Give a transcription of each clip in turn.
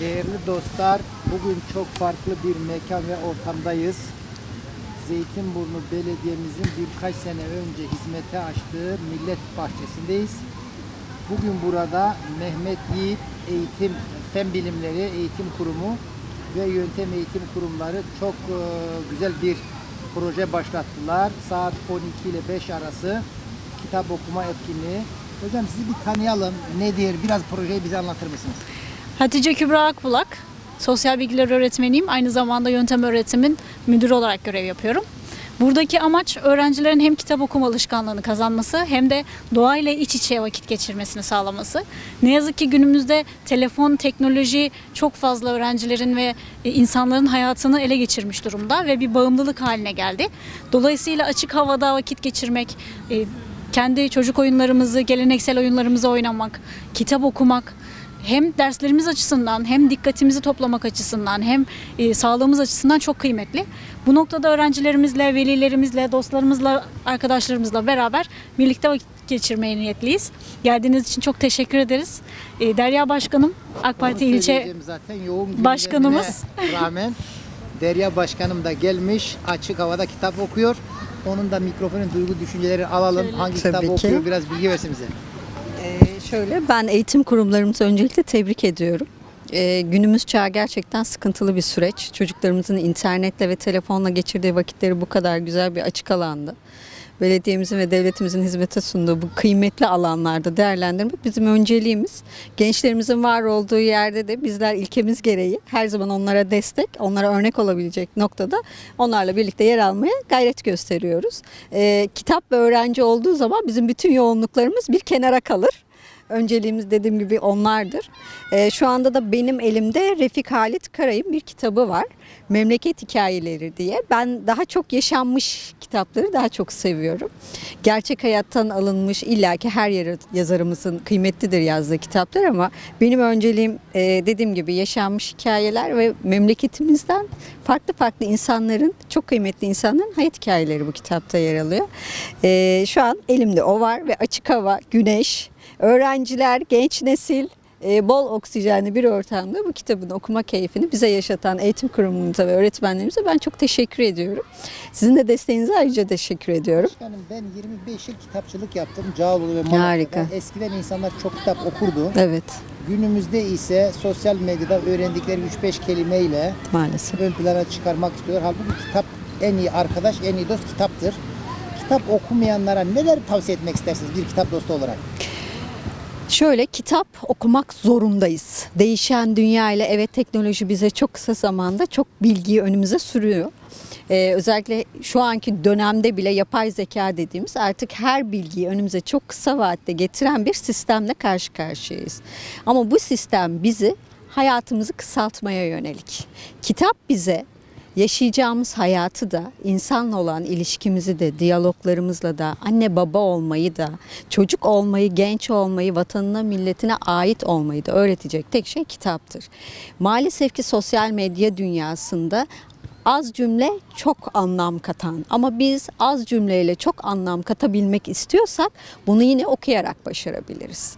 Değerli dostlar, bugün çok farklı bir mekan ve ortamdayız. Zeytinburnu Belediye'mizin birkaç sene önce hizmete açtığı millet bahçesindeyiz. Bugün burada Mehmet Yiğit Eğitim, Fen Bilimleri Eğitim Kurumu ve Yöntem Eğitim Kurumları çok e, güzel bir proje başlattılar. Saat 12 ile 5 arası kitap okuma etkinliği. Hocam sizi bir tanıyalım. Nedir? Biraz projeyi bize anlatır mısınız? Hatice Kübra Akbulak. Sosyal bilgiler öğretmeniyim. Aynı zamanda yöntem öğretimin müdürü olarak görev yapıyorum. Buradaki amaç öğrencilerin hem kitap okuma alışkanlığını kazanması hem de doğayla iç içe vakit geçirmesini sağlaması. Ne yazık ki günümüzde telefon, teknoloji çok fazla öğrencilerin ve e, insanların hayatını ele geçirmiş durumda ve bir bağımlılık haline geldi. Dolayısıyla açık havada vakit geçirmek, e, kendi çocuk oyunlarımızı, geleneksel oyunlarımızı oynamak, kitap okumak, hem derslerimiz açısından hem dikkatimizi toplamak açısından hem e, sağlığımız açısından çok kıymetli. Bu noktada öğrencilerimizle, velilerimizle, dostlarımızla, arkadaşlarımızla beraber birlikte vakit geçirmeye niyetliyiz. Geldiğiniz için çok teşekkür ederiz. E, Derya Başkanım, AK Parti Onu ilçe zaten yoğun başkanımız. rağmen Derya Başkanım da gelmiş açık havada kitap okuyor. Onun da mikrofonun duygu düşünceleri alalım. Şöyle. Hangi Tabii kitabı ki. okuyor biraz bilgi versin bize. Ee, şöyle ben eğitim kurumlarımızı öncelikle tebrik ediyorum. Ee, günümüz çağı gerçekten sıkıntılı bir süreç. Çocuklarımızın internetle ve telefonla geçirdiği vakitleri bu kadar güzel bir açık alanda belediyemizin ve devletimizin hizmete sunduğu bu kıymetli alanlarda değerlendirmek bizim önceliğimiz. Gençlerimizin var olduğu yerde de bizler ilkemiz gereği her zaman onlara destek, onlara örnek olabilecek noktada onlarla birlikte yer almaya gayret gösteriyoruz. Ee, kitap ve öğrenci olduğu zaman bizim bütün yoğunluklarımız bir kenara kalır. Önceliğimiz dediğim gibi onlardır. Ee, şu anda da benim elimde Refik Halit Karay'ın bir kitabı var. Memleket Hikayeleri diye. Ben daha çok yaşanmış kitapları daha çok seviyorum. Gerçek hayattan alınmış illaki her yer yazarımızın kıymetlidir yazdığı kitaplar ama benim önceliğim e, dediğim gibi yaşanmış hikayeler ve memleketimizden farklı farklı insanların çok kıymetli insanların hayat hikayeleri bu kitapta yer alıyor. E, şu an elimde o var ve açık hava, güneş, öğrenciler, genç nesil e, bol oksijenli bir ortamda bu kitabın okuma keyfini bize yaşatan eğitim kurumumuza ve öğretmenlerimize ben çok teşekkür ediyorum. Sizin de desteğinize ayrıca teşekkür ediyorum. Başkanım ben 25 yıl kitapçılık yaptım. Cağaloğlu ve Malatya'da. Harika. Eskiden insanlar çok kitap okurdu. Evet Günümüzde ise sosyal medyada öğrendikleri 3-5 kelimeyle maalesef. ön plana çıkarmak istiyorlar. Halbuki kitap en iyi arkadaş, en iyi dost kitaptır. Kitap okumayanlara neler tavsiye etmek istersiniz bir kitap dostu olarak? Şöyle kitap okumak zorundayız. Değişen dünya ile evet teknoloji bize çok kısa zamanda çok bilgiyi önümüze sürüyor. Ee, özellikle şu anki dönemde bile yapay zeka dediğimiz artık her bilgiyi önümüze çok kısa vaatte getiren bir sistemle karşı karşıyayız. Ama bu sistem bizi hayatımızı kısaltmaya yönelik. Kitap bize yaşayacağımız hayatı da, insanla olan ilişkimizi de, diyaloglarımızla da, anne baba olmayı da, çocuk olmayı, genç olmayı, vatanına, milletine ait olmayı da öğretecek tek şey kitaptır. Maalesef ki sosyal medya dünyasında az cümle çok anlam katan ama biz az cümleyle çok anlam katabilmek istiyorsak bunu yine okuyarak başarabiliriz.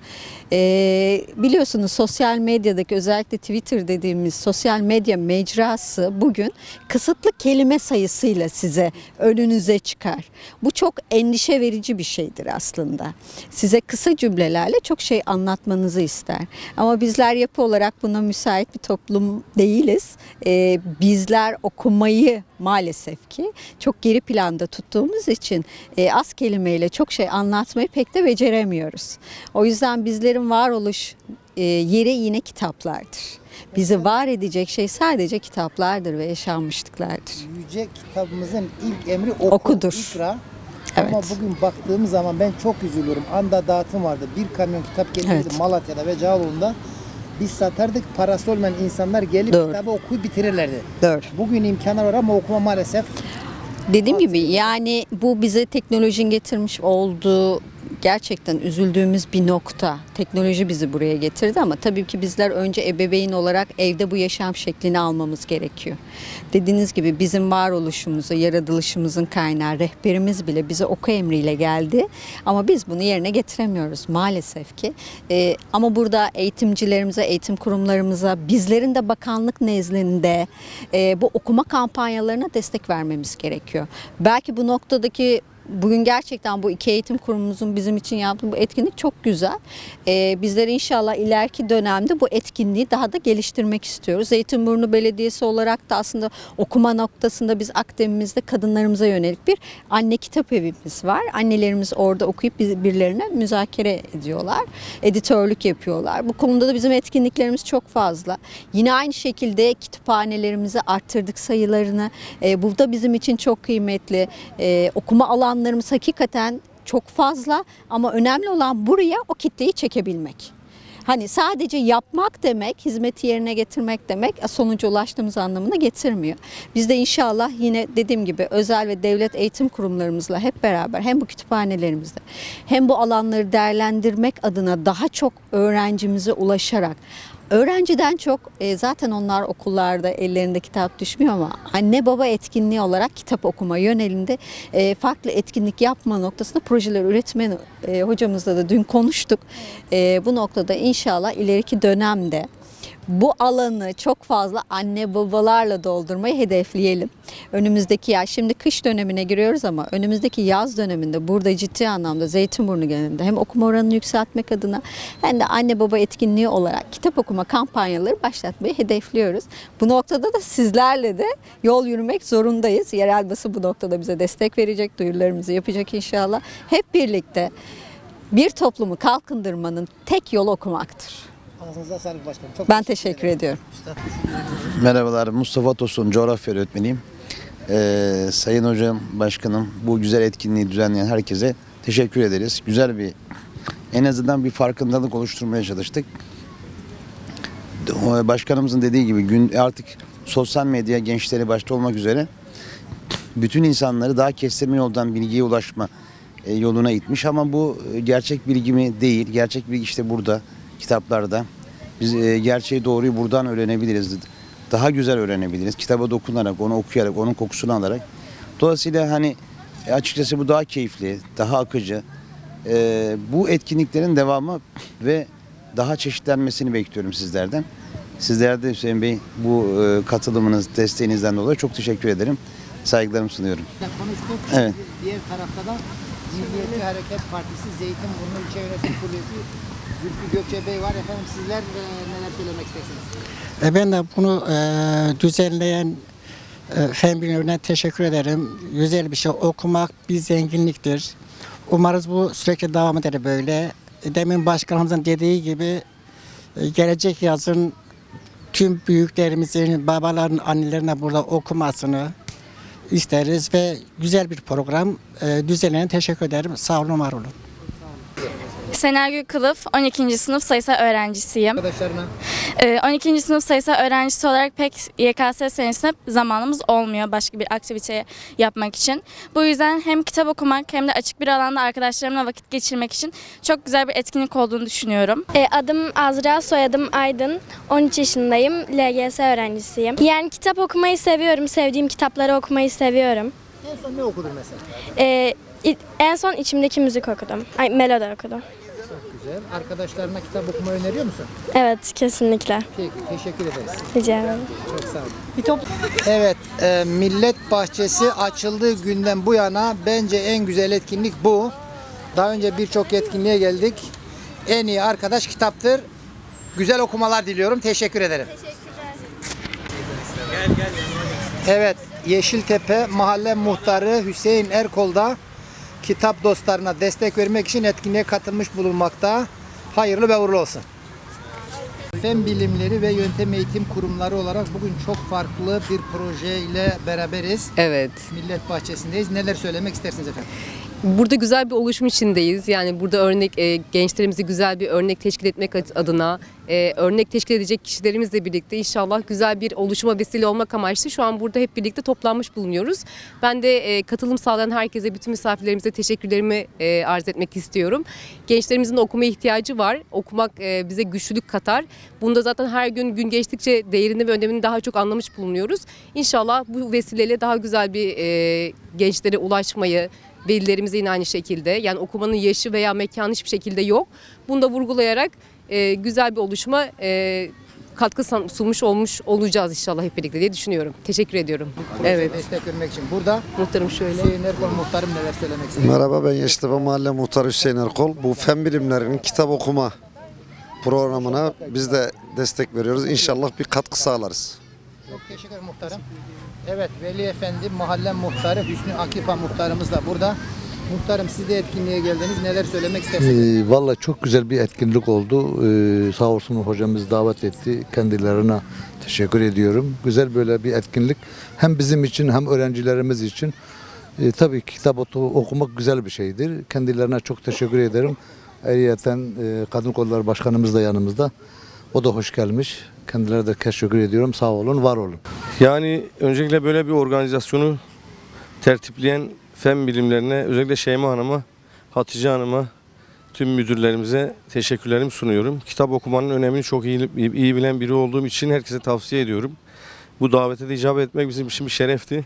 Ee, biliyorsunuz sosyal medyadaki özellikle Twitter dediğimiz sosyal medya mecrası bugün kısıtlı kelime sayısıyla size önünüze çıkar. Bu çok endişe verici bir şeydir aslında. Size kısa cümlelerle çok şey anlatmanızı ister. Ama bizler yapı olarak buna müsait bir toplum değiliz. Ee, bizler okumayı maalesef ki çok geri planda tuttuğumuz için e, az kelimeyle çok şey anlatmayı pek de beceremiyoruz. O yüzden bizlerin varoluş e, yeri yine kitaplardır. Bizi var edecek şey sadece kitaplardır ve yaşanmışlıklardır. Yüce kitabımızın ilk emri oku, Okudur. ikra. Evet. Ama bugün baktığım zaman ben çok üzülüyorum. Anda dağıtım vardı. Bir kamyon kitap gelirdi Evet. Malatya'da ve Cağaloğlu'nda. Biz satardık. Parası olmayan insanlar gelip Doğru. kitabı okuyup bitirirlerdi. Doğru. Bugün imkanlar var ama okuma maalesef Dediğim gibi yani bu bize teknolojinin getirmiş olduğu gerçekten üzüldüğümüz bir nokta. Teknoloji bizi buraya getirdi ama tabii ki bizler önce ebeveyn olarak evde bu yaşam şeklini almamız gerekiyor. Dediğiniz gibi bizim varoluşumuza, yaratılışımızın kaynağı rehberimiz bile bize oku emriyle geldi. Ama biz bunu yerine getiremiyoruz maalesef ki. Ee, ama burada eğitimcilerimize, eğitim kurumlarımıza, bizlerin de bakanlık nezdinde e, bu okuma kampanyalarına destek vermemiz gerekiyor. Belki bu noktadaki Bugün gerçekten bu iki eğitim kurumumuzun bizim için yaptığı bu etkinlik çok güzel. Ee, bizler inşallah ileriki dönemde bu etkinliği daha da geliştirmek istiyoruz. Zeytinburnu Belediyesi olarak da aslında okuma noktasında biz Akdemimizde kadınlarımıza yönelik bir anne kitap evimiz var. Annelerimiz orada okuyup birbirlerine müzakere ediyorlar. Editörlük yapıyorlar. Bu konuda da bizim etkinliklerimiz çok fazla. Yine aynı şekilde kütüphanelerimizi arttırdık sayılarını. Ee, bu da bizim için çok kıymetli. Ee, okuma alanlarımız hakikaten çok fazla ama önemli olan buraya o kitleyi çekebilmek. Hani sadece yapmak demek, hizmeti yerine getirmek demek sonuca ulaştığımız anlamına getirmiyor. Biz de inşallah yine dediğim gibi özel ve devlet eğitim kurumlarımızla hep beraber hem bu kütüphanelerimizde hem bu alanları değerlendirmek adına daha çok öğrencimize ulaşarak Öğrenciden çok e, zaten onlar okullarda ellerinde kitap düşmüyor ama anne baba etkinliği olarak kitap okuma yönelinde e, farklı etkinlik yapma noktasında projeler üretme e, hocamızla da dün konuştuk. E, bu noktada inşallah ileriki dönemde bu alanı çok fazla anne babalarla doldurmayı hedefleyelim. Önümüzdeki yaz, şimdi kış dönemine giriyoruz ama önümüzdeki yaz döneminde burada ciddi anlamda Zeytinburnu genelinde hem okuma oranını yükseltmek adına hem de anne baba etkinliği olarak kitap okuma kampanyaları başlatmayı hedefliyoruz. Bu noktada da sizlerle de yol yürümek zorundayız. Yerel basın bu noktada bize destek verecek, duyurularımızı yapacak inşallah. Hep birlikte bir toplumu kalkındırmanın tek yolu okumaktır. Ağzınıza sağlık başkanım. Çok Ben teşekkür ediyorum. Merhabalar, Mustafa Tosun, coğrafya öğretmeniyim. Ee, sayın hocam, başkanım, bu güzel etkinliği düzenleyen herkese teşekkür ederiz. Güzel bir, en azından bir farkındalık oluşturmaya çalıştık. Başkanımızın dediği gibi gün artık sosyal medya gençleri başta olmak üzere bütün insanları daha kestirme yoldan bilgiye ulaşma e, yoluna itmiş ama bu e, gerçek bilgi mi değil. Gerçek bilgi işte burada kitaplarda. Biz e, gerçeği doğruyu buradan öğrenebiliriz. Daha güzel öğrenebiliriz. Kitaba dokunarak, onu okuyarak, onun kokusunu alarak. Dolayısıyla hani e, açıkçası bu daha keyifli, daha akıcı. E, bu etkinliklerin devamı ve daha çeşitlenmesini bekliyorum sizlerden. Sizlere de Hüseyin Bey bu e, katılımınız, desteğinizden dolayı çok teşekkür ederim. Saygılarımı sunuyorum. konuştuk. Evet. Diğer tarafta da Milliyetçi Hareket Partisi Zeytinburnu İlçe Yönetim Kurulu Zülfü Gökçe Bey var. Efendim sizler e, neler söylemek istersiniz? E, Ben de bunu e, düzenleyen e, fen bilimlerine teşekkür ederim. Güzel bir şey. Okumak bir zenginliktir. Umarız bu sürekli devam eder böyle. E, Demin başkanımızın dediği gibi e, gelecek yazın tüm büyüklerimizin, babaların, annelerine burada okumasını isteriz ve güzel bir program e, teşekkür ederim. Sağ olun, var olun. Gül Kılıf, 12. sınıf sayısal öğrencisiyim. Arkadaşlarına Ee, 12. sınıf sayısal öğrencisi olarak pek YKS senesinde zamanımız olmuyor başka bir aktivite yapmak için. Bu yüzden hem kitap okumak hem de açık bir alanda arkadaşlarımla vakit geçirmek için çok güzel bir etkinlik olduğunu düşünüyorum. E, Adım Azra, soyadım Aydın. 13 yaşındayım, LGS öğrencisiyim. Yani kitap okumayı seviyorum, sevdiğim kitapları okumayı seviyorum. en son ne okudun mesela? E, i- en son içimdeki müzik okudum. Ay, melodi okudum. Güzel. Arkadaşlarına kitap okumayı öneriyor musun? Evet, kesinlikle. Peki, teşekkür ederiz. Rica ederim. Çok sağ olun. Evet, e, Millet Bahçesi açıldığı günden bu yana bence en güzel etkinlik bu. Daha önce birçok etkinliğe geldik. En iyi arkadaş kitaptır. Güzel okumalar diliyorum. Teşekkür ederim. Evet, Yeşiltepe Mahalle Muhtarı Hüseyin Erkol da kitap dostlarına destek vermek için etkinliğe katılmış bulunmakta. Hayırlı ve uğurlu olsun. Fen bilimleri ve yöntem eğitim kurumları olarak bugün çok farklı bir proje ile beraberiz. Evet. Millet Bahçesi'ndeyiz. Neler söylemek istersiniz efendim? Burada güzel bir oluşum içindeyiz. Yani burada örnek e, gençlerimizi güzel bir örnek teşkil etmek ad- adına e, örnek teşkil edecek kişilerimizle birlikte inşallah güzel bir oluşuma vesile olmak amaçlı şu an burada hep birlikte toplanmış bulunuyoruz. Ben de e, katılım sağlayan herkese, bütün misafirlerimize teşekkürlerimi e, arz etmek istiyorum. Gençlerimizin okumaya ihtiyacı var. Okumak e, bize güçlülük katar. Bunda zaten her gün gün geçtikçe değerini ve önemini daha çok anlamış bulunuyoruz. İnşallah bu vesileyle daha güzel bir e, gençlere ulaşmayı, velilerimize yine aynı şekilde. Yani okumanın yaşı veya mekanı hiçbir şekilde yok. Bunu da vurgulayarak e, güzel bir oluşuma e, katkı sunmuş olmuş olacağız inşallah hep birlikte diye düşünüyorum. Teşekkür ediyorum. Evet. Destek vermek için burada Muhtarım şöyle. Hüseyin Erkol muhtarım neler söylemek istiyor? Merhaba ben Yeştepe Mahalle Muhtarı Hüseyin Erkol. Bu fen bilimlerinin kitap okuma programına biz de destek veriyoruz. İnşallah bir katkı sağlarız. Çok teşekkür ederim muhtarım. Evet Veli Efendi mahalle muhtarı Hüsnü Akifa muhtarımız da burada. Muhtarım siz de etkinliğe geldiniz. Neler söylemek istersiniz? Ee, Valla çok güzel bir etkinlik oldu. Ee, sağ olsun hocamız davet etti. Kendilerine teşekkür ediyorum. Güzel böyle bir etkinlik. Hem bizim için hem öğrencilerimiz için. Ee, tabii ki kitap oku- okumak güzel bir şeydir. Kendilerine çok teşekkür ederim. Ayrıyeten e, Kadın Kolları Başkanımız da yanımızda. O da hoş gelmiş. Kendilerine de teşekkür ediyorum. Sağ olun, var olun. Yani öncelikle böyle bir organizasyonu tertipleyen fen bilimlerine özellikle Şeyma Hanım'a, Hatice Hanım'a, tüm müdürlerimize teşekkürlerimi sunuyorum. Kitap okumanın önemini çok iyi, iyi bilen biri olduğum için herkese tavsiye ediyorum. Bu davete de icabet etmek bizim için bir şerefti.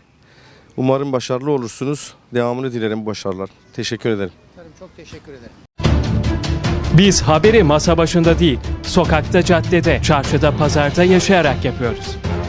Umarım başarılı olursunuz. Devamını dilerim bu başarılar. Teşekkür ederim. Çok teşekkür ederim. Biz haberi masa başında değil, sokakta, caddede, çarşıda, pazarda yaşayarak yapıyoruz.